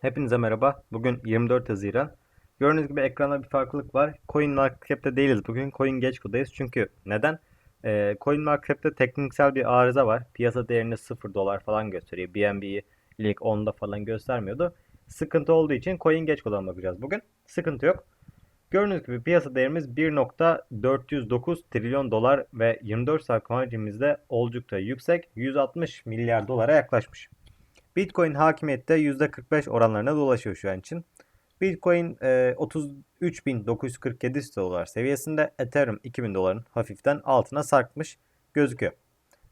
Hepinize merhaba. Bugün 24 Haziran. Gördüğünüz gibi ekranda bir farklılık var. CoinMarketCap'te değiliz bugün. CoinGecko'dayız. Çünkü neden? Ee, CoinMarketCap'te tekniksel bir arıza var. Piyasa değerini 0 dolar falan gösteriyor. BNB'yi ilk 10'da falan göstermiyordu. Sıkıntı olduğu için CoinGecko'dan bakacağız bugün. Sıkıntı yok. Gördüğünüz gibi piyasa değerimiz 1.409 trilyon dolar ve 24 saat hacimimiz de oldukça yüksek. 160 milyar dolara yaklaşmış. Bitcoin hakimiyette %45 oranlarına dolaşıyor şu an için. Bitcoin e, 33.947 dolar seviyesinde, Ethereum 2000 doların hafiften altına sarkmış gözüküyor.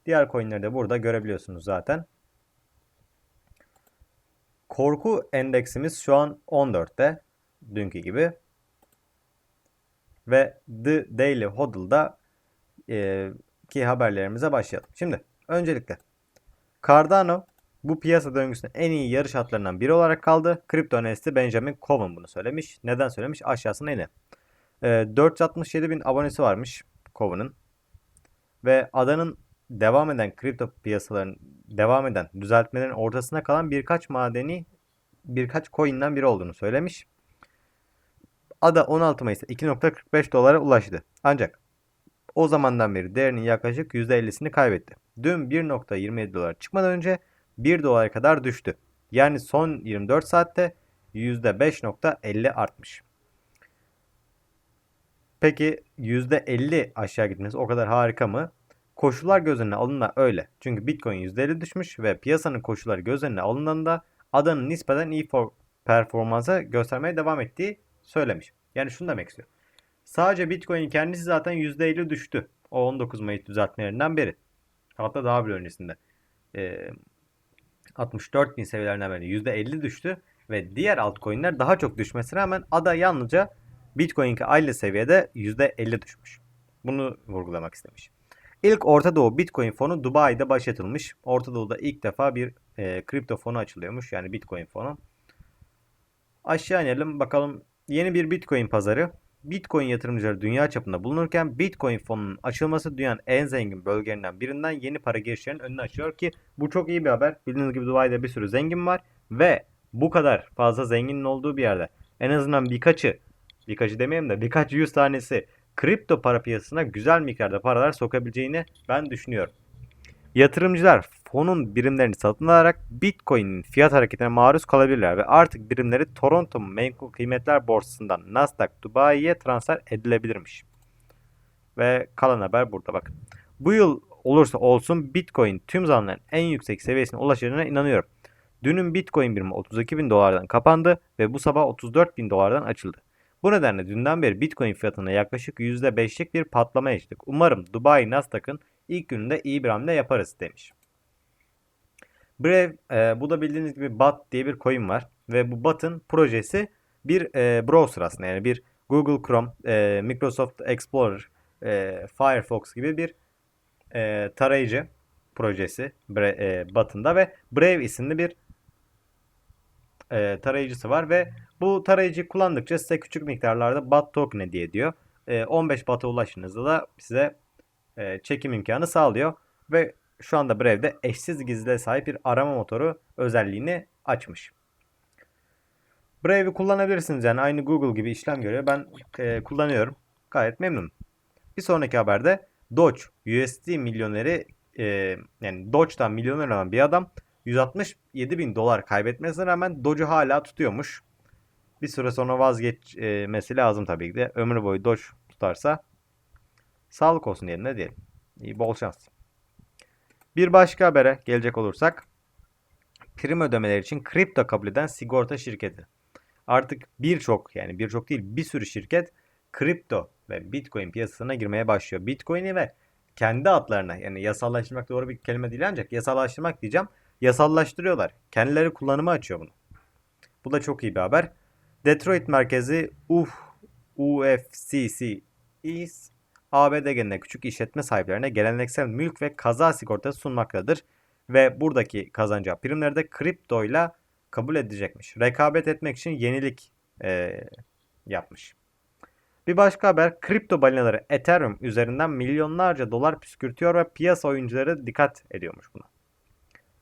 Diğer coinleri de burada görebiliyorsunuz zaten. Korku endeksimiz şu an 14'te dünkü gibi. Ve The Daily Hodl'da e, ki haberlerimize başlayalım. Şimdi öncelikle Cardano bu piyasa döngüsünün en iyi yarış atlarından biri olarak kaldı. Kripto analisti Benjamin Cohen bunu söylemiş. Neden söylemiş? Aşağısına inin. E, 467 bin abonesi varmış Cohen'ın. Ve adanın devam eden kripto piyasaların devam eden düzeltmelerin ortasına kalan birkaç madeni birkaç coin'den biri olduğunu söylemiş. Ada 16 Mayıs'ta 2.45 dolara ulaştı. Ancak o zamandan beri değerinin yaklaşık %50'sini kaybetti. Dün 1.27 dolar çıkmadan önce 1 dolara kadar düştü. Yani son 24 saatte %5.50 artmış. Peki %50 aşağı gitmesi o kadar harika mı? Koşullar göz önüne alındığında öyle. Çünkü Bitcoin %50 düşmüş ve piyasanın koşulları göz önüne alındığında adanın nispeten iyi performansa göstermeye devam ettiği söylemiş. Yani şunu demek istiyor. Sadece Bitcoin kendisi zaten %50 düştü. O 19 Mayıs düzeltmelerinden beri. Hatta daha bir öncesinde. Ee, 64 bin seviyelerinden beri %50 düştü. Ve diğer altcoin'ler daha çok düşmesine rağmen ADA yalnızca Bitcoin'ki aynı seviyede %50 düşmüş. Bunu vurgulamak istemiş. İlk Orta Doğu Bitcoin fonu Dubai'de başlatılmış. Orta Doğu'da ilk defa bir e, kripto fonu açılıyormuş. Yani Bitcoin fonu. Aşağı inelim bakalım. Yeni bir Bitcoin pazarı. Bitcoin yatırımcıları dünya çapında bulunurken Bitcoin fonunun açılması dünyanın en zengin bölgelerinden birinden yeni para girişlerinin önünü açıyor ki bu çok iyi bir haber. Bildiğiniz gibi Dubai'de bir sürü zengin var ve bu kadar fazla zenginin olduğu bir yerde en azından birkaçı, birkaçı demeyeyim de birkaç yüz tanesi kripto para piyasasına güzel miktarda paralar sokabileceğini ben düşünüyorum. Yatırımcılar fonun birimlerini satın alarak Bitcoin'in fiyat hareketine maruz kalabilirler ve artık birimleri Toronto Menkul Kıymetler Borsası'ndan Nasdaq Dubai'ye transfer edilebilirmiş. Ve kalan haber burada bakın. Bu yıl olursa olsun Bitcoin tüm zamanların en yüksek seviyesine ulaşacağına inanıyorum. Dünün Bitcoin birimi 32 bin dolardan kapandı ve bu sabah 34 bin dolardan açıldı. Bu nedenle dünden beri Bitcoin fiyatına yaklaşık %5'lik bir patlama yaşadık. Umarım Dubai Nasdaq'ın ilk gününde iyi bir hamle yaparız demiş. Brave, e, bu da bildiğiniz gibi BAT diye bir coin var. Ve bu BAT'ın projesi bir e, browser aslında. Yani bir Google Chrome, e, Microsoft Explorer, e, Firefox gibi bir e, tarayıcı projesi e, BAT'ında ve Brave isimli bir e, tarayıcısı var ve bu tarayıcıyı kullandıkça size küçük miktarlarda BAT token hediye ediyor. E, 15 BAT'a ulaştığınızda da size e, çekim imkanı sağlıyor ve şu anda Brave'de eşsiz gizliliğe sahip bir arama motoru özelliğini açmış. Brave'i kullanabilirsiniz yani aynı Google gibi işlem görüyor. Ben e, kullanıyorum. Gayet memnunum. Bir sonraki haberde Doge USD milyoneri e, yani Doge'dan milyoner olan bir adam 167 bin dolar kaybetmesine rağmen Doge'u hala tutuyormuş. Bir süre sonra vazgeçmesi lazım tabii ki de. Ömür boyu Doge tutarsa sağlık olsun diyelim ne diyelim. İyi bol şans. Bir başka habere gelecek olursak prim ödemeleri için kripto kabul eden sigorta şirketi. Artık birçok yani birçok değil bir sürü şirket kripto ve bitcoin piyasasına girmeye başlıyor. Bitcoin'i ve kendi adlarına yani yasallaştırmak doğru bir kelime değil ancak yasallaştırmak diyeceğim. Yasallaştırıyorlar. Kendileri kullanımı açıyor bunu. Bu da çok iyi bir haber. Detroit merkezi UF, UFCC is ABD genelinde küçük işletme sahiplerine geleneksel mülk ve kaza sigortası sunmaktadır ve buradaki kazanacağı primleri de kripto ile kabul edecekmiş. Rekabet etmek için yenilik e, yapmış. Bir başka haber kripto balinaları Ethereum üzerinden milyonlarca dolar püskürtüyor ve piyasa oyuncuları dikkat ediyormuş buna.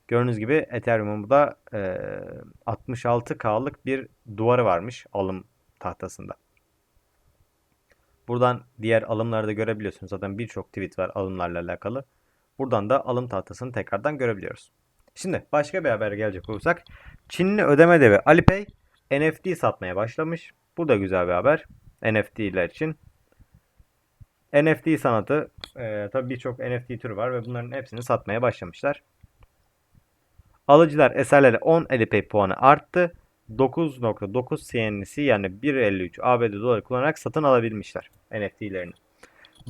Gördüğünüz gibi Ethereum'un burada e, 66K'lık bir duvarı varmış alım tahtasında. Buradan diğer alımları da görebiliyorsunuz. Zaten birçok tweet var alımlarla alakalı. Buradan da alım tahtasını tekrardan görebiliyoruz. Şimdi başka bir haber gelecek olursak. Çinli ödeme devi Alipay NFT satmaya başlamış. Bu da güzel bir haber. NFT'ler için. NFT sanatı e, tabii birçok NFT türü var ve bunların hepsini satmaya başlamışlar. Alıcılar eserlere 10 Alipay puanı arttı. 9.9 CNC yani 1.53 ABD doları kullanarak satın alabilmişler NFT'lerini.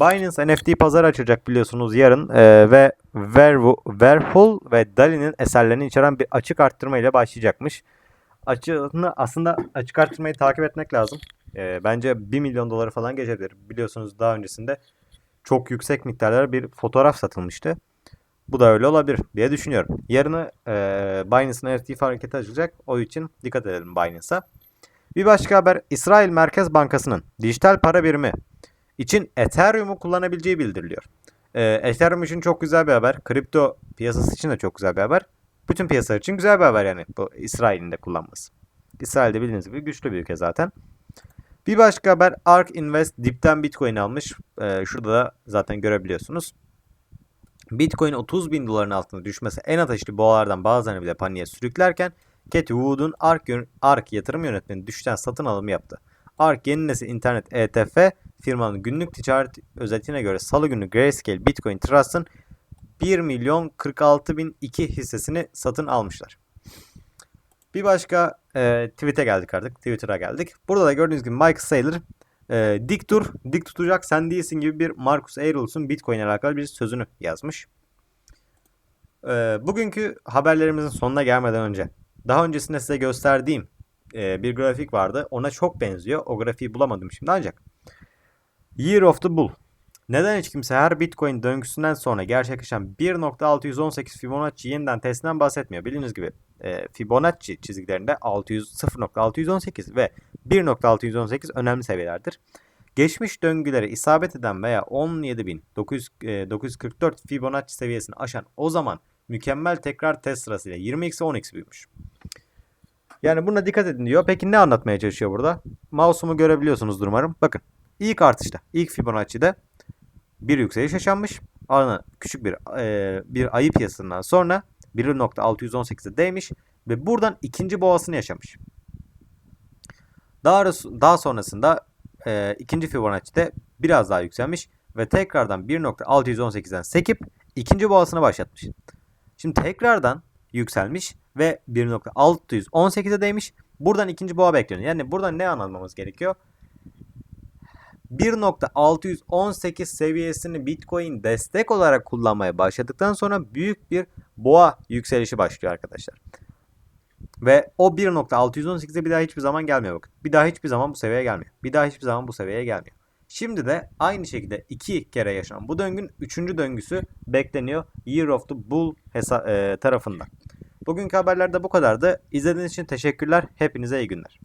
Binance NFT pazarı açacak biliyorsunuz yarın e, ve Vervo- Verhul ve Dali'nin eserlerini içeren bir açık arttırma ile başlayacakmış. Açığını aslında açık arttırmayı takip etmek lazım. E, bence 1 milyon doları falan geçebilir. Biliyorsunuz daha öncesinde çok yüksek miktarlara bir fotoğraf satılmıştı. Bu da öyle olabilir diye düşünüyorum. Yarını e, Binance'ın NFT hareketi açılacak. O için dikkat edelim Binance'a. Bir başka haber İsrail Merkez Bankası'nın dijital para birimi için Ethereum'u kullanabileceği bildiriliyor. E, Ethereum için çok güzel bir haber. Kripto piyasası için de çok güzel bir haber. Bütün piyasalar için güzel bir haber yani bu İsrail'in de kullanması. İsrail'de bildiğiniz gibi güçlü bir ülke zaten. Bir başka haber ARK Invest dipten Bitcoin almış. E, şurada da zaten görebiliyorsunuz. Bitcoin 30 bin doların altına düşmesi en ateşli boğalardan bazılarını bile paniğe sürüklerken Cathy Wood'un ARK, ARK yatırım yönetmeni düşten satın alımı yaptı. ARK yeni nesil internet ETF firmanın günlük ticaret özetine göre salı günü Grayscale Bitcoin Trust'ın 1 milyon 46 bin 2 hissesini satın almışlar. Bir başka e, tweet'e geldik artık. Twitter'a geldik. Burada da gördüğünüz gibi Mike Saylor e, dik dur, dik tutacak sen değilsin gibi bir Marcus Aurelius'un Bitcoin ile alakalı bir sözünü yazmış. E, bugünkü haberlerimizin sonuna gelmeden önce daha öncesinde size gösterdiğim e, bir grafik vardı. Ona çok benziyor. O grafiği bulamadım şimdi ancak. Year of the Bull. Neden hiç kimse her Bitcoin döngüsünden sonra gerçekleşen 1.618 Fibonacci yeniden testinden bahsetmiyor. Bildiğiniz gibi e, Fibonacci çizgilerinde 600 0.618 ve 1.618 önemli seviyelerdir. Geçmiş döngülere isabet eden veya 17.944 Fibonacci seviyesini aşan o zaman mükemmel tekrar test sırasıyla 20x 10x büyümüş. Yani buna dikkat edin diyor. Peki ne anlatmaya çalışıyor burada? Mouse'umu görebiliyorsunuzdur umarım. Bakın ilk artışta, ilk Fibonacci'de bir yükseliş yaşanmış. Ardından küçük bir e, bir ayı piyasasından sonra 1.618'e değmiş ve buradan ikinci boğasını yaşamış. Daha, daha sonrasında e, ikinci Fibonacci'de biraz daha yükselmiş ve tekrardan 1.618'den sekip ikinci boğasını başlatmış. Şimdi tekrardan yükselmiş ve 1.618'e değmiş. Buradan ikinci boğa bekleniyor. Yani buradan ne anlamamız gerekiyor? 1.618 seviyesini Bitcoin destek olarak kullanmaya başladıktan sonra büyük bir boğa yükselişi başlıyor arkadaşlar. Ve o 1.618'e bir daha hiçbir zaman gelmiyor bakın. Bir daha hiçbir zaman bu seviyeye gelmiyor. Bir daha hiçbir zaman bu seviyeye gelmiyor. Şimdi de aynı şekilde iki kere yaşanan bu döngün üçüncü döngüsü bekleniyor Year of the Bull hesa- e, tarafından. Bugünkü haberler de bu kadardı. İzlediğiniz için teşekkürler. Hepinize iyi günler.